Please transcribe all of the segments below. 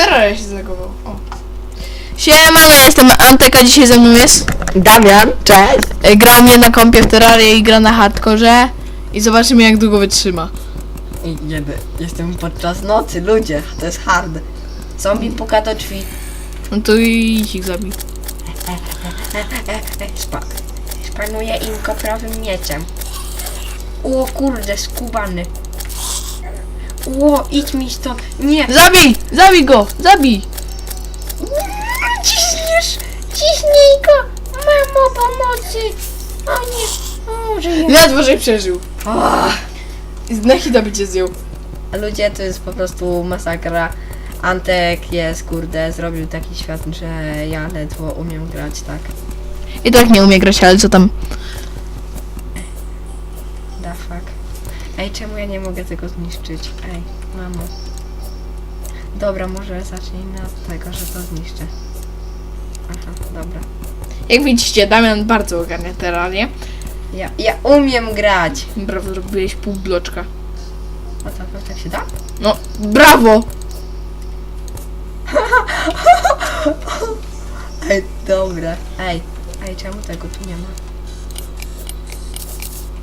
Terraria się zlegował. O. Siema, ja jestem Anteka, dzisiaj ze mną jest. Damian, cześć! E, Gra mnie na kompie w Terrarię i gra na hardkorze. I zobaczymy jak długo wytrzyma. I Jedy, jestem podczas nocy, ludzie, to jest hard. Zombie puka do drzwi. No to idź ich zabij. Spa Spanuję im go prawym mieczem. O kurde, skubany. O, idź mi stąd. Nie! Zabij! Zabij go! Zabij! Ciśniesz! Ciśnij go! Mamo, pomocy! O nie! O, żyję. Ledwo, że przeżył. Na hita by cię zdjął. ludzie, to jest po prostu masakra. Antek jest, kurde, zrobił taki świat, że ja ledwo umiem grać, tak. I tak nie umie grać, ale co tam? Da fuck. Ej, czemu ja nie mogę tego zniszczyć? Ej, mamo. Dobra, może zacznij od tego, że to zniszczę. Aha, dobra. Jak widzicie, Damian bardzo ogarnia Terrarię. Ja, ja umiem grać! Brawo, zrobiłeś pół bloczka. O to tak się da? No, brawo! Ej, dobra. Ej, ej, czemu tego tu nie ma?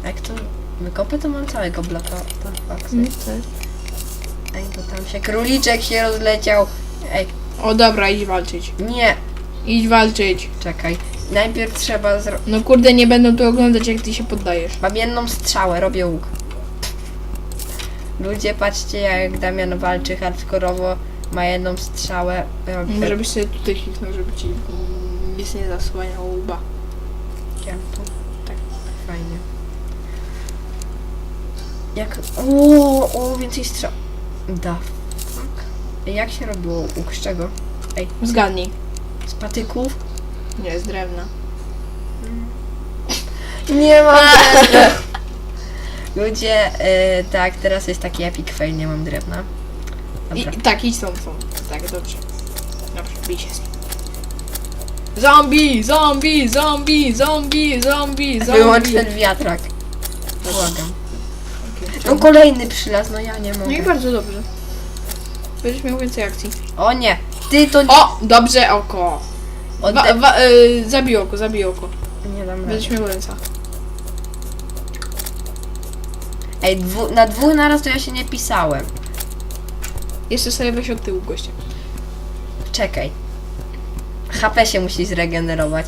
Jak to wykopę, to mam całego fuck. sake. Ej, to tam się króliczek się rozleciał. Ej, O dobra, idź walczyć. nie, Idź walczyć. czekaj. Najpierw trzeba zrobić. No kurde, nie będą tu oglądać jak ty się poddajesz. Mam jedną strzałę, robię łuk. Ludzie, patrzcie jak Damian walczy hardkorowo. Ma jedną strzałę. Robię Może byś sobie tutaj kliknął, żeby ci nic nie zasłaniało łba. tu. Tak. Fajnie. Jak... O, o, więcej strzał. Da fuck. Ej, Jak się robiło łuk? Z czego? Zgadnij. Z patyków? Nie, z drewna. Nie mam Ludzie, y, tak, teraz jest taki epic fail, nie mam drewna. I, Dobra. tak, idź stąd, stąd. Tak, dobrze. Dobrze, bij się z nim. Zombie, zombie, zombie, zombie, zombie, Wyłącz zombie. ten wiatrak. Błagam. No kolejny przylaz, no ja nie No i mogę. bardzo dobrze. Będziesz miał więcej akcji. O nie, ty to nie... O, dobrze, oko. Wa, Odde- wa, y, zabij oko, zabij oko. Nie dam rady. Będziesz miał ręce. Ej, dwu, na dwóch naraz to ja się nie pisałem. Jeszcze sobie weź od tyłu gościa. Czekaj. HP się musi zregenerować.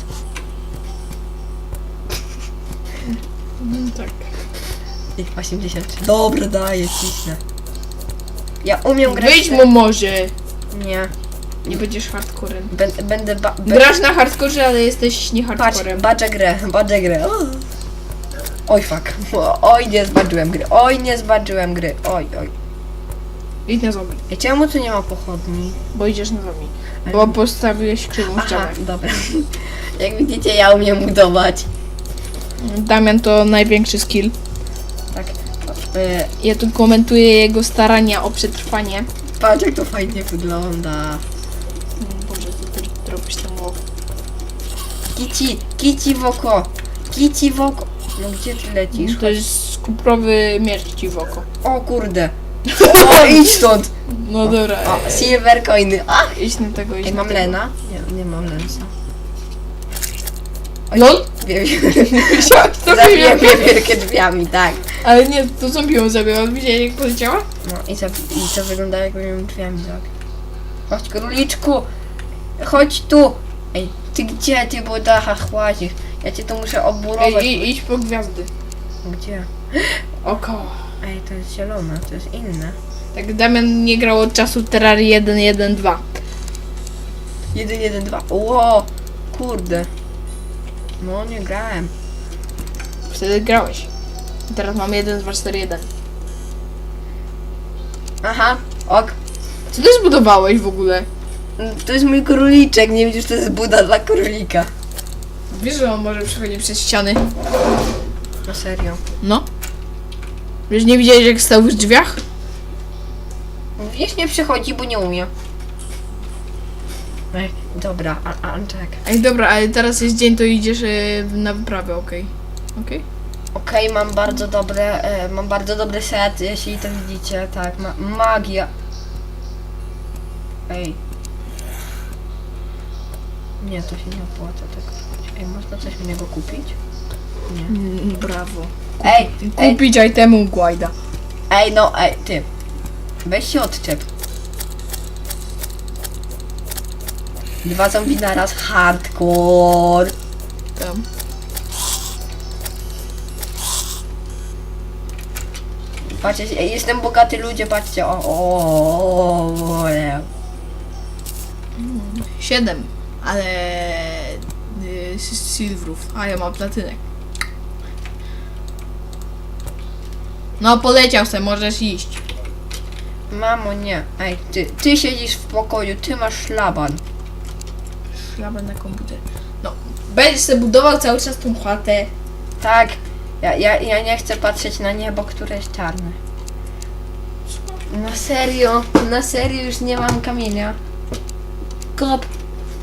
tak. I 83. Dobra, daję, cisnę. Ja umiem grać... Wyjdź mu może. Nie. Nie będziesz hardcorem. Będę... będę ba... be- Grasz na hardkorze, ale jesteś nie Patrz, hardcorem. baczę grę, baczę grę. O. Oj, fuck. O, Oj, nie zbaczyłem gry. Oj, nie zbaczyłem gry. Oj, oj. Idź na zombie, Ej, czemu tu nie ma pochodni? bo idziesz na zombie. Bo postawiłeś krzywą Aha, ścianę. dobra. Jak widzicie, ja umiem budować. Damian to największy skill. Tak. E, Ja tu komentuję jego starania o przetrwanie. patrz, jak to fajnie wygląda. Mm, Boże, co ty robisz tam o... Kici, kici w oko. Kici w oko. No gdzie ty lecisz? To jest skuprowy miecz ci w oko. O kurde. O, idź stąd. No dobra, O, silver coiny. A! idź na tego, idź Ej, na mam tego. Lena? Nie, nie mam Lensa. LOL? Myślałem, że to wielkie drzwiami, tak. Ale nie, to zombie ją zabiła. Widziałeś jak poleciała? No i, zabi- i to wygląda jakby ją drzwiami zabił. Chodź króliczku! Chodź tu! Ej, ty gdzie ty po dachach łazisz? Ja cię tu muszę oburować. Ej, i- idź po gwiazdy. Gdzie? Oko. Ej, to jest zielone, to jest inne. Tak, Damian nie grał od czasu Terrarii 1.1.2. 1, 1, 2. Ło! Kurde. No, nie grałem. Wtedy grałeś. Teraz mamy 1, 2, 4, 1. Aha, ok. Co ty zbudowałeś w ogóle? Mm, To jest mój króliczek, nie widzisz, to jest buda dla królika. Wiesz, że on może przechodzić przez ściany? No serio. No. Wiesz, nie widziałeś jak stał w drzwiach? Wiesz, nie przychodzi, bo nie umie. Ej, dobra, a, a, czekaj. Ej, dobra, ale teraz jest dzień, to idziesz y, na wyprawę, okej? Okej? Okej, mam bardzo dobre, e, mam bardzo dobry set, jeśli to widzicie, tak, ma, magia. Ej. Nie, to się nie opłaca tak robić. Ej, można coś u niego kupić? Nie. Mm, brawo. Ej, ej, Kupić itemu Guajda. ej, no, ej, ty. Weź się odczep. Dwa zombie naraz, hardcore. Tam. Patrzcie, jestem bogaty ludzie, patrzcie, o, o, o, o, nie. Siedem. Ale... Y, s- silvrów. A ja mam platynek. No poleciał se, możesz iść. Mamo, nie. Ej, ty, ty siedzisz w pokoju, ty masz szlaban. Szlaban na komputer. No, będziesz sobie budował cały czas tą chatę. Tak, ja, ja, ja nie chcę patrzeć na niebo, które jest czarne. Na serio, na serio już nie mam kamienia. Kop,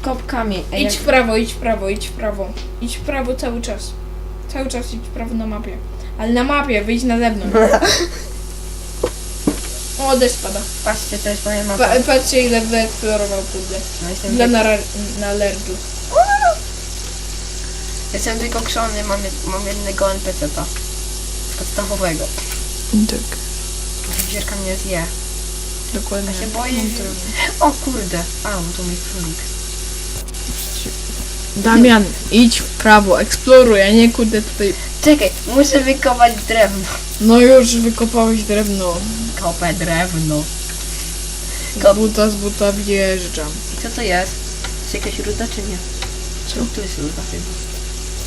kop kamień. Ej, Idź w prawo, idź w prawo, idź w prawo. Idź w prawo cały czas. Cały czas idź w prawo na mapie. Ale na mapie, wyjdź na zewnątrz. O, deszcz pada. Patrzcie, to jest moja mapa. Pa, patrzcie ile wyeksplorował kurde. No, jestem, Dla wy... na, na lerdżu. jestem wykokszony, mam, jed- mam jednego NPC-ta. Podstawowego. Tak, Zierka mnie zje. dokładnie. Ja się boję, O kurde, a, to mój królik. Damian, idź w prawo, eksploruj, a nie kurde tutaj. Czekaj, muszę wykopać drewno. No już wykopałeś drewno. Kopę drewno. Z buta, z buta wjeżdżam. I co to jest? Jest jakaś ruda czy nie? Co? Tu jest ruda chyba.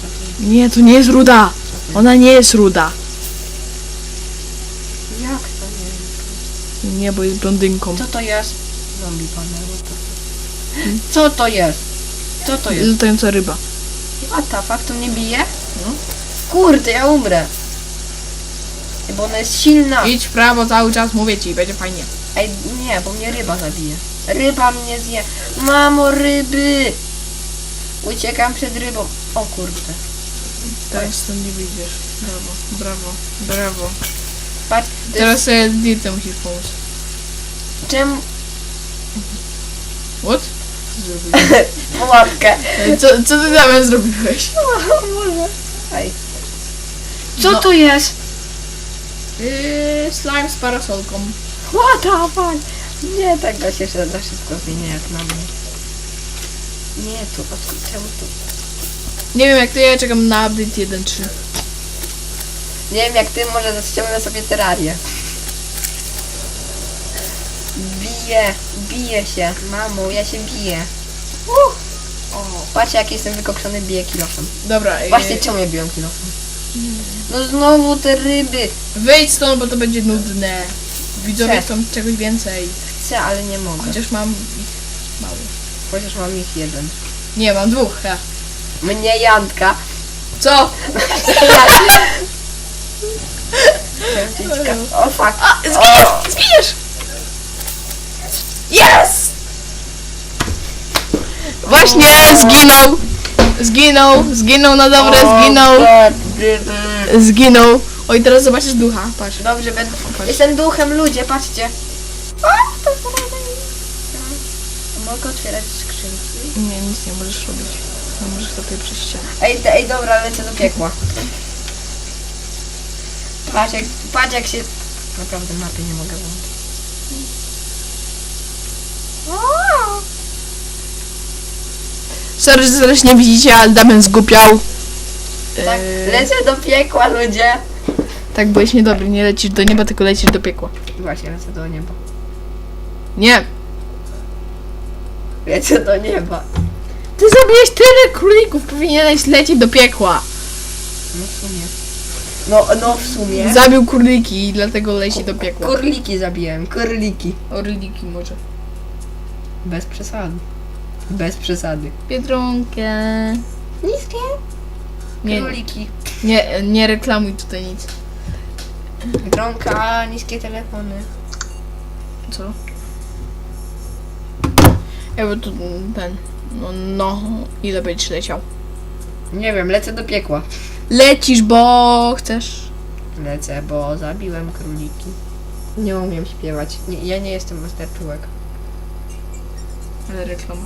Co to jest? Nie, to nie jest ruda. Ona nie jest ruda. Jak to nie? Nie, bo jest blondynką. Co to jest? Zombie panel. Co to jest? Co to jest? Latająca ryba. What the fuck, to mnie bije? No. Kurde, ja umrę. Bo ona jest silna. Idź w prawo cały czas, mówię ci, będzie fajnie. Ej, nie, bo mnie ryba zabije. Ryba mnie zje. Mamo, ryby! Uciekam przed rybą. O kurde. Teraz stąd nie wyjdziesz. Brawo, brawo, brawo. Patrz, to Teraz sobie Dirtę musisz pomóc. jest... czemu... What? Co zrobiłeś? Pułapkę. Co, co ty Damian zrobiłeś? Może. Ej. Co No. to jest? Yy, slime z parasolką. What the fuck? Nie, tak da się za wszystko zmienia jak na mnie. Nie, tu, odkąd czemu tu? Nie wiem jak to ja czekam na update 1.3. Nie wiem jak ty, może ściągnę sobie terrarię. Bije, bije się. Mamo, ja się biję. Uh. O, patrz jak jestem wykokszony, biję kilofem. Dobra, Właśnie czemu ja biłem kilofem? No znowu te ryby. wyjdź stąd, bo to będzie nudne. Widzowie Chcę. chcą czegoś więcej. Chcę, ale nie mogę. Chociaż mam ich mało. Chociaż mam ich jeden. Nie, mam dwóch, ha. Mnie Jantka. Co? O fuck. A, zginiesz! Zginiesz! Yes! Właśnie zginął! Zginął, zginął na dobre, zginął, zginął. Oj, teraz zobaczysz ducha, patrz. Dobrze, będę. Patrz. Jestem duchem, ludzie, patrzcie. A, to Mogę otwierać skrzynki. Nie, nic nie możesz robić. Nie możesz tutaj ścianę. Ej, ej, dobra, lecę do piekła. Patrz jak, patrz jak się... Naprawdę mapy nie mogę włączyć. Sorry, że zaraz nie widzicie, ale Damian zgupiał. Tak, Eee, lecę do piekła, ludzie. tak, byłeś niedobry, nie lecisz do nieba, tylko lecisz do piekła. Właśnie, lecę do nieba. Nie, Lecę do nieba. ty zabiłeś tyle królików, powinieneś lecieć do piekła. No w sumie. No, no w sumie. Zabił króliki i dlatego leci do piekła. Kurliki zabiłem, kurliki. Orliki może. Bez przesady. Bez przesady. Biedronkę. Niskie? Nie, Króliki. nie, nie reklamuj tutaj nic. Biedronka, niskie telefony. Co? Ja bo tu ten. No, no, ile będziesz leciał? Nie wiem, lecę do piekła. Lecisz, bo chcesz. Lecę, bo zabiłem króliki. Nie umiem śpiewać. Nie, ja nie jestem master czułek. Ale reklama.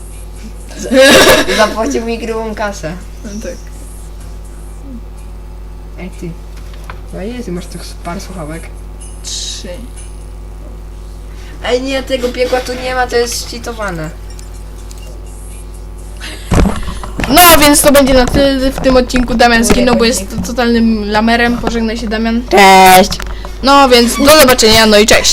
Zapłacił mi grubą kasę. No tak. Ej ty. No jest, masz tych par słuchawek. Trzy. Ej nie, tego piekła tu nie ma, to jest szczytowane. No, więc to będzie na tyle w tym odcinku. Damian zginął, bo jest totalnym lamerem. Pożegnaj się, Damian. Cześć! No, więc do zobaczenia, no i cześć.